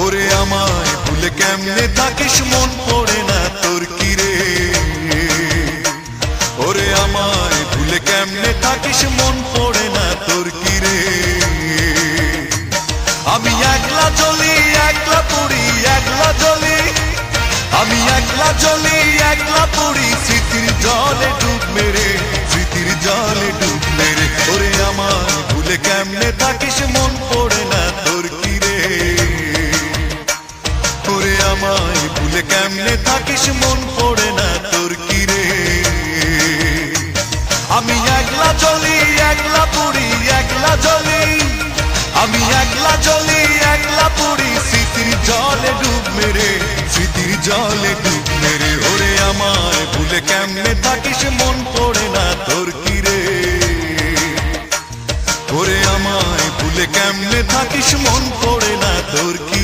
ওরে আমায় ভুলে কেমনে থাকিস মন পড়ে না তোর কিরে? ওরে আমায় ভুলে কেমনে থাকিস মন পড়ে না তোর কি আমায় ভুলে কেমনে থাকিস মন পড়ে না তোর কি রে আমি একলা চলি, একলা পড়ি, একলা আমি একলা চলি, একলা পড়ি, স্মৃতির জলে ডুব মেরে, স্মৃতির জলে ডুব মেরে। ওরে আমায় ভুলে কেমনে থাকিস মন পড়ে না তোর কি রে ওরে আমায় ভুলে কেমনে থাকিস মন পড়ে না তোর কি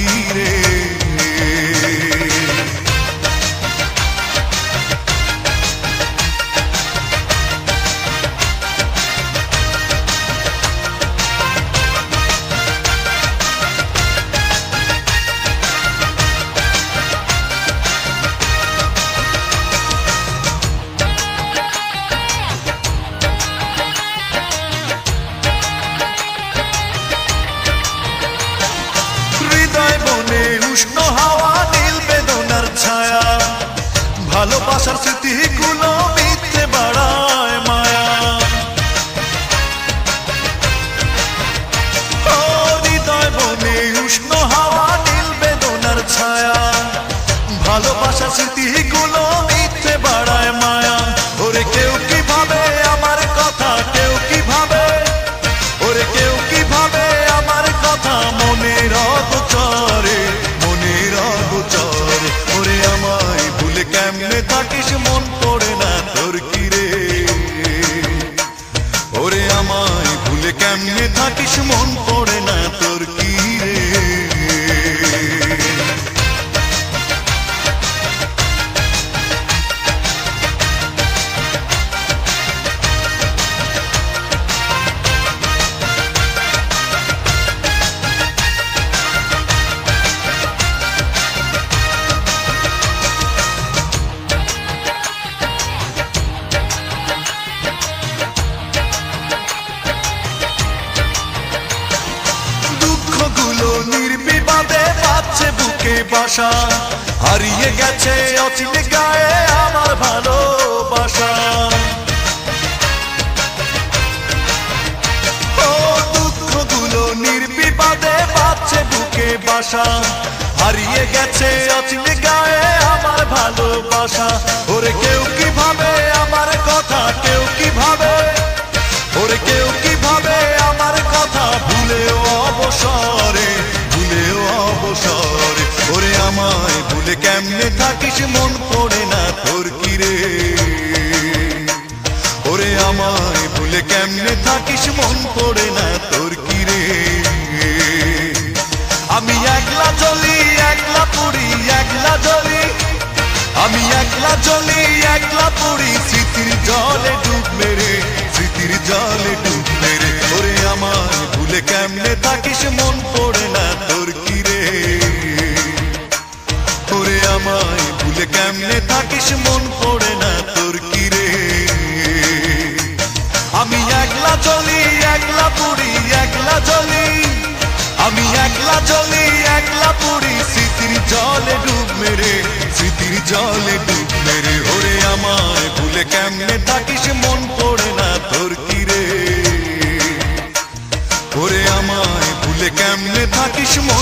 ভালোবাসার স্মৃতিগুলো মন পড়ে না তোর কিরে? ওরে আমায় ভুলে কেমনে থাকিস? মন পড়ে না তোর নির্বিবাদে পাচ্ছে বুকে বাসা। হারিয়ে গেছে অচিনে গায়ে আমার ভালোবাসা। ও দুঃখগুলো নির্বিবাদে পাচ্ছে বুকে বাসা। হারিয়ে গেছে অচিনে গায়ে আমার ভালোবাসা। ওরে কেউ কি আমায় ভুলে কেমনে থাকিস? মন পড়ে না তোর কি রে? ওরে আমায় ভুলে কেমনে থাকিস? মন পড়ে না তোর কি রে? আমি একলা চলি, একলা পড়ি, একলা চলি আমি একলা চলি, একলা পড়ি, স্মৃতির জলে ডুব মেরে, স্মৃতির জলে ডুব মেরে। ওরে আমায় ভুলে কেমনে থাকিস? আমায় ভুলে কেমনে থাকিস? মন পড়ে না তোর কি আমি একলা চলি, একলা পড়ি একলা চলি। আমি একলা চলি, একলা পড়ি স্মৃতির জলে ডুব মেরে, স্মৃতির জলে ডুব মেরে। ওরে আমায় ভুলে কেমনে থাকিস? মন পড়ে না তোর কি ওরে আমায় ভুলে কেমনে থাকিস? মন